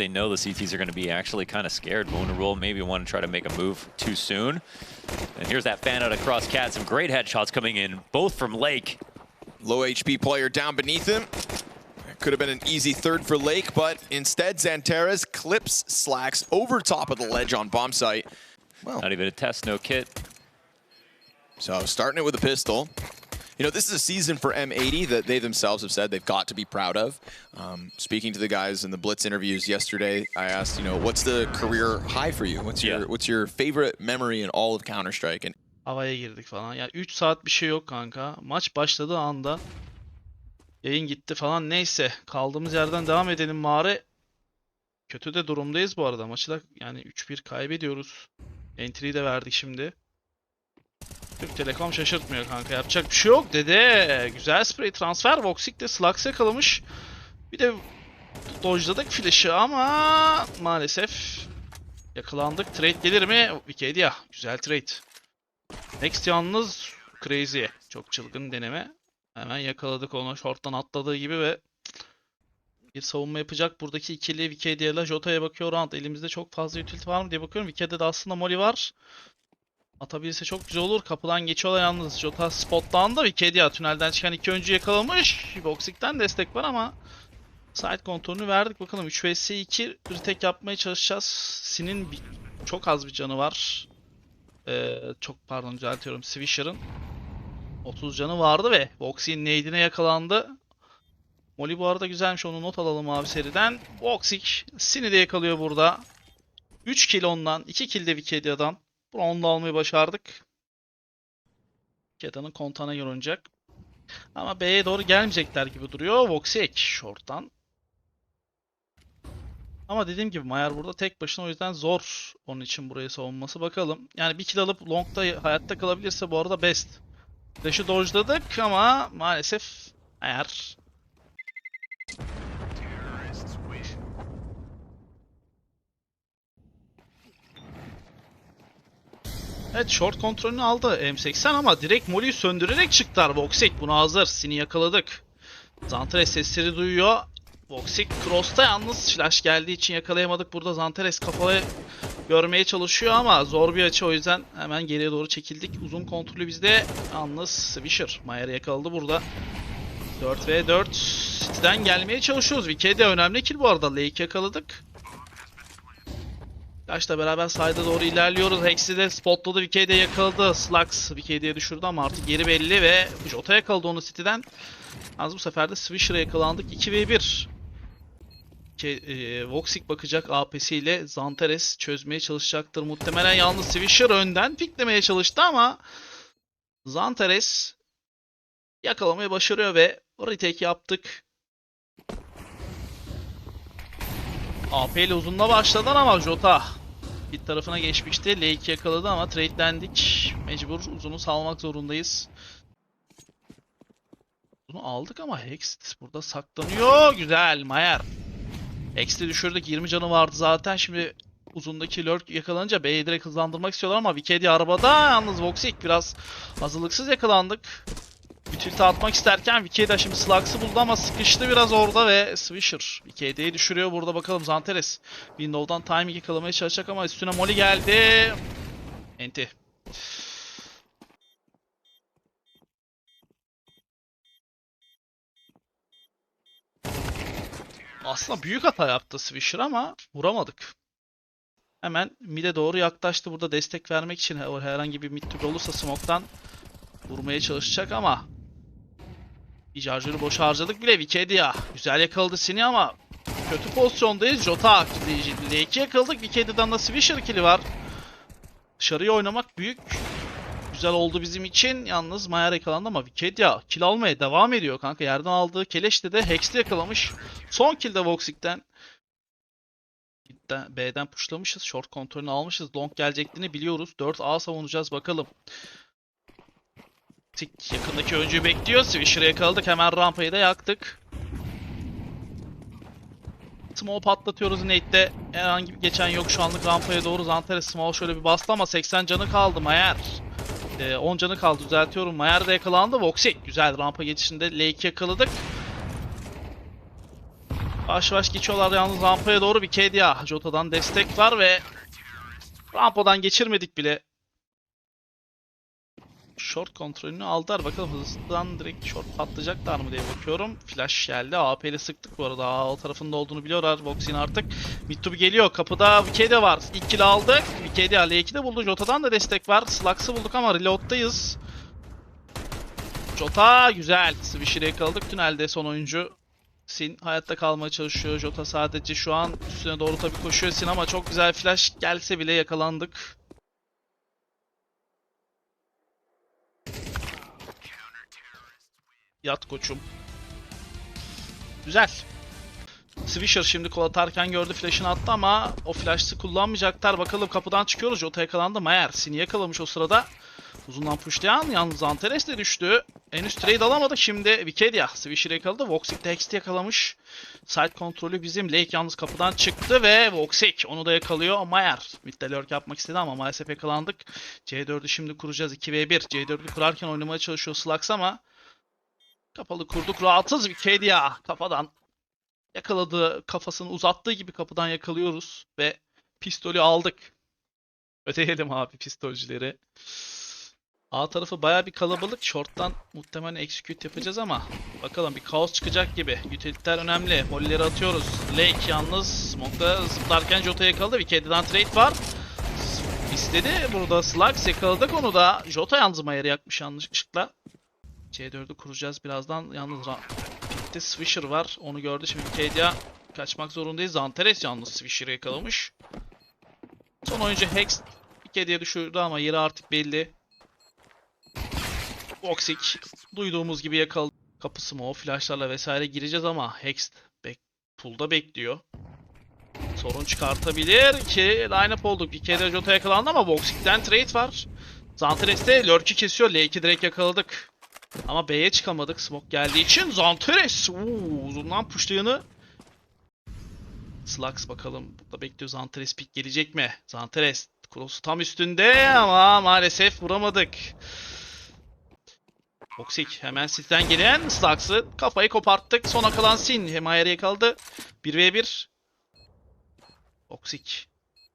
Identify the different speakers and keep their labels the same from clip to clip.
Speaker 1: They know the CTs are going to be actually kind of scared. Vulnerable, maybe want to try to make a move too soon. And here's that fan out across Cat. Some great headshots coming in, both from Lake.
Speaker 2: Low HP player down beneath him. Could have been an easy third for Lake, but instead Xantares clips Slacks over top of the ledge on bomb site. Well,
Speaker 1: Not even a test, no kit.
Speaker 2: so starting it with a pistol. You know, this is a season for M80 that they themselves have said they've got to be proud of. Um, speaking to the guys in the Blitz interviews yesterday, I asked, you know, what's the career high for you? What's your
Speaker 1: Yeah.
Speaker 2: what's your favorite memory in all of Counter Strike? And
Speaker 3: Havaya girdik falan. Yani 3 saat bir şey yok kanka. Maç başladığı anda yayın gitti falan. Neyse kaldığımız yerden devam edelim mağara. Kötü de durumdayız bu arada. Maçı da yani 3-1 kaybediyoruz. Entry'yi de verdik şimdi. Türk Telekom şaşırtmıyor kanka. Yapacak bir şey yok dedi. Güzel spray transfer. Voxic de Slugs yakalamış. Bir de dodge'ladık flash'ı ama maalesef yakalandık. Trade gelir mi? Wikipedia. Güzel trade. Next yalnız crazy. Çok çılgın deneme. Hemen yakaladık onu. Short'tan atladığı gibi ve bir savunma yapacak. Buradaki ikili Wikipedia ile Jota'ya bakıyor round. Elimizde çok fazla utility var mı diye bakıyorum. Wikipedia'da aslında Molly var. Atabilse çok güzel olur. Kapıdan geçiyorlar yalnız. Jota spottan da Wikipedia tünelden çıkan iki oyuncu yakalamış. Boxing'den destek var ama side kontrolünü verdik. Bakalım 3 vs 2 retake yapmaya çalışacağız. Sin'in bir- çok az bir canı var. Ee, çok pardon düzeltiyorum. Swisher'ın 30 canı vardı ve Voxi'nin nade'ine yakalandı. Molly bu arada güzelmiş onu not alalım abi seriden. Voxic Sin'i de yakalıyor burada. 3 kill ondan, 2 kill de Wikedia'dan. Bunu da almayı başardık. Wikedia'nın kontağına yorulacak. Ama B'ye doğru gelmeyecekler gibi duruyor. Voxic short'tan. Ama dediğim gibi Mayer burada tek başına o yüzden zor onun için burayı savunması. Bakalım. Yani bir kill alıp long'da hayatta kalabilirse bu arada best. Flash'ı dodge'ladık ama maalesef eğer Evet short kontrolünü aldı M80 ama direkt Molly'yi söndürerek çıktılar. Voxic buna hazır. Sini yakaladık. Zantares sesleri duyuyor. Voxic cross'ta yalnız flash geldiği için yakalayamadık. Burada Zantares kafalı görmeye çalışıyor ama zor bir açı o yüzden hemen geriye doğru çekildik. Uzun kontrolü bizde. Yalnız Swisher Mayer'i yakaladı burada. 4 v 4 City'den gelmeye çalışıyoruz. Vike'de önemli kill bu arada. Lake yakaladık. Flash'la beraber side'a doğru ilerliyoruz. Hex'i de spotladı. Vike'de yakaladı. Slugs Vike'de düşürdü ama artık geri belli ve Jota yakaladı onu City'den. Az bu sefer de Swisher'a yakalandık. 2v1. Ke, e, Voxic bakacak AP'siyle Zantares çözmeye çalışacaktır muhtemelen. Yalnız Swisher önden piklemeye çalıştı ama Zantares yakalamayı başarıyor ve retake yaptık. AP ile uzunla başladılar ama Jota bir tarafına geçmişti. Lake yakaladı ama trade'lendik. Mecbur uzunu salmak zorundayız. Bunu aldık ama Hex burada saklanıyor. Güzel Mayer. Hex'i düşürdük. 20 canı vardı zaten. Şimdi uzundaki lurk yakalanınca B'yi direkt hızlandırmak istiyorlar ama Vikedi arabada. Yalnız Voxic biraz hazırlıksız yakalandık. Utility atmak isterken Vikeda şimdi Slugs'ı buldu ama sıkıştı biraz orada ve Swisher Vikeda'yı düşürüyor. Burada bakalım Zanteres Window'dan timing yakalamaya çalışacak ama üstüne Molly geldi. Enti. Aslında büyük hata yaptı Swisher ama vuramadık. Hemen mid'e doğru yaklaştı. Burada destek vermek için herhangi bir mid olursa smoke'tan vurmaya çalışacak ama bir charger'ı boş harcadık bile Wikidia. Güzel yakaladı Sini ama kötü pozisyondayız. Jota L2 yakaladık. Wikedia'dan da Swisher kill'i var. Dışarıya oynamak büyük güzel oldu bizim için. Yalnız Mayer yakalandı ama Wikidia kill almaya devam ediyor kanka. Yerden aldığı keleşte de Hex'te yakalamış. Son kill de Voxic'ten. B'den- pushlamışız. Short kontrolünü almışız. Long geleceklerini biliyoruz. 4A savunacağız bakalım. Tik yakındaki oyuncuyu bekliyor. Swisher'ı yakaladık. Hemen rampayı da yaktık. Smoke patlatıyoruz Nate'de. Herhangi bir geçen yok şu anlık rampaya doğru. Zantares Smoke şöyle bir bastı ama 80 canı kaldı Mayer. Ee, 10 canı kaldı düzeltiyorum. Mayer de yakalandı. Voxic güzel rampa geçişinde Lake yakaladık. Yavaş yavaş geçiyorlar yalnız rampaya doğru bir Kedia. Jota'dan destek var ve rampadan geçirmedik bile. Short kontrolünü aldılar. Bakalım hızlıdan direkt short patlayacaklar mı diye bakıyorum. Flash geldi. AP ile sıktık bu arada. A tarafında olduğunu biliyorlar. Voxin artık. Mittubi geliyor. Kapıda Vikedia var. İlk kill aldık. Vikedia L2'de buldu. Jota'dan da destek var. Slugs'ı bulduk ama reload'dayız. Jota güzel. Swisher'ı yakaladık. Tünelde son oyuncu. Sin hayatta kalmaya çalışıyor. Jota sadece şu an üstüne doğru tabii koşuyor Sin ama çok güzel flash gelse bile yakalandık. Yat koçum. Güzel. Swisher şimdi kol atarken gördü flash'ını attı ama o flash'ı kullanmayacaklar. Bakalım kapıdan çıkıyoruz. Jota yakalandı. Mayer Sin'i yakalamış o sırada. Uzundan pushlayan yalnız Antares de düştü. En üst trade alamadık şimdi. Vikedia Swisher'ı yakaladı. Voxic de Hext'i yakalamış. Side kontrolü bizim. Lake yalnız kapıdan çıktı ve Voxic onu da yakalıyor. Mayer midde lurk yapmak istedi ama maalesef yakalandık. C4'ü şimdi kuracağız 2v1. C4'ü kurarken oynamaya çalışıyor Slugs ama kapalı kurduk. Rahatız Vikedia kafadan yakaladığı kafasını uzattığı gibi kapıdan yakalıyoruz ve pistolü aldık. Öteyelim abi pistolcüleri. A tarafı baya bir kalabalık. Short'tan muhtemelen execute yapacağız ama bakalım bir kaos çıkacak gibi. Utilitler önemli. Molly'leri atıyoruz. Lake yalnız smoke'da zıplarken Jota yakaladı. Bir kediden trade var. İstedi. Burada Slugs yakaladık onu da. Jota yalnız Mayer'i yakmış yanlışlıkla. C4'ü kuracağız birazdan. Yalnız bitti. Swisher var. Onu gördü. Şimdi Kedia kaçmak zorundayız. Zanteres yalnız Swisher'ı yakalamış. Son oyuncu Hex bir Kedia'ya düşürdü ama yeri artık belli. Voxic duyduğumuz gibi yakaladı. Kapısı mı o flashlarla vesaire gireceğiz ama Hex bek bekliyor. Sorun çıkartabilir ki line-up olduk. Bir kere Jota yakalandı ama Voxic'ten trade var. Zanteres de Lurk'ü kesiyor. L2 direkt yakaladık. Ama B'ye çıkamadık. Smoke geldiği için Zanteres uuu, uzundan pushlayanı Slugs bakalım. Burada bekliyor Zanteres pick gelecek mi? Zanteres cross'u tam üstünde ama maalesef vuramadık. Toxic hemen sizden gelen Slugs'ı kafayı koparttık. Sona kalan Sin Hemayer'e kaldı. 1v1. Toxic.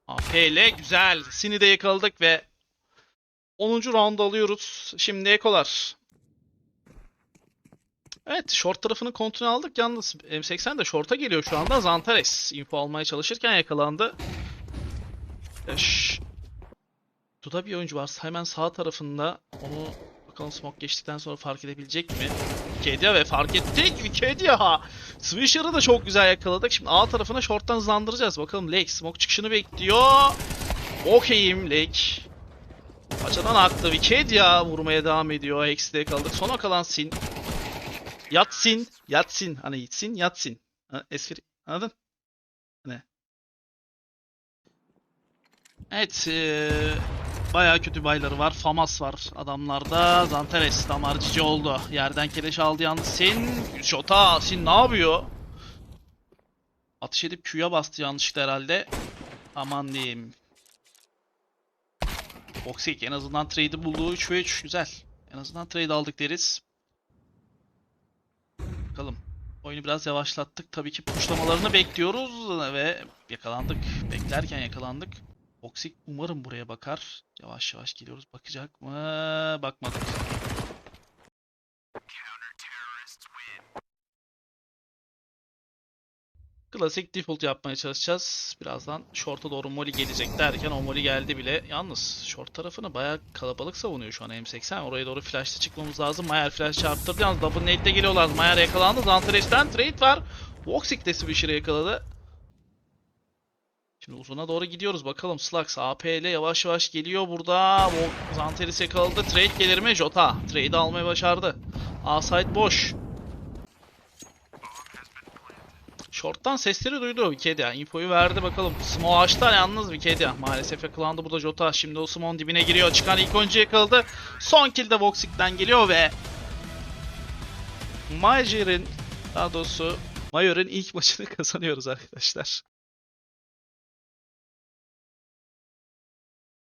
Speaker 3: AP ile güzel. Sin'i de yakaladık ve 10. round alıyoruz. Şimdi ekolar. Evet, short tarafının kontrolünü aldık. Yalnız M80 de short'a geliyor şu anda. Zantares info almaya çalışırken yakalandı. Eş. Duda bir oyuncu var. Hemen sağ tarafında. Onu bakalım smoke geçtikten sonra fark edebilecek mi? Kedia ve fark ettik. Kedia. Swisher'ı da çok güzel yakaladık. Şimdi A tarafına short'tan hızlandıracağız. Bakalım Lake smoke çıkışını bekliyor. Okeyim Lake. Paçadan aktı. Vikedia vurmaya devam ediyor. Hex'te kaldık. Sona kalan Sin. Yatsin. Yatsin. Hani yitsin. Yatsin. Espri. Anladın? Ne? Evet. Ee, bayağı kötü bayları var. Famas var adamlarda. Zanteres damarcıcı oldu. Yerden keleş aldı yalnız. Sin. Şota. Sin ne yapıyor? Atış edip Q'ya bastı yanlışlıkla herhalde. Aman diyeyim. Boxic en azından trade'i bulduğu 3 ve 3 güzel. En azından trade aldık deriz. Bakalım. Oyunu biraz yavaşlattık. Tabii ki pushlamalarını bekliyoruz ve yakalandık. Beklerken yakalandık. Boxic umarım buraya bakar. Yavaş yavaş geliyoruz. Bakacak mı? Bakmadık. Klasik default yapmaya çalışacağız. Birazdan short'a doğru molly gelecek derken o molly geldi bile. Yalnız short tarafını bayağı kalabalık savunuyor şu an M80. Oraya doğru flash'ta çıkmamız lazım. Mayer flash çarptırdı. Yalnız double nade'de geliyorlar. Mayer yakalandı. Zantares'ten trade var. Voxic de Swisher'ı yakaladı. Şimdi uzuna doğru gidiyoruz. Bakalım Slugs AP ile yavaş yavaş geliyor burada. Zanteres yakaladı. Trade gelir mi? Jota. Trade almayı başardı. A side boş. Short'tan sesleri duydu Vikedia. Infoyu verdi bakalım. Smo açtılar yalnız Vikedia. Maalesef yakalandı burada Jota. Şimdi o Smo'nun dibine giriyor. Çıkan ilk oyuncu yakaladı. Son kill de Voxic'ten geliyor ve Major'ın daha doğrusu Major'ın ilk maçını kazanıyoruz arkadaşlar.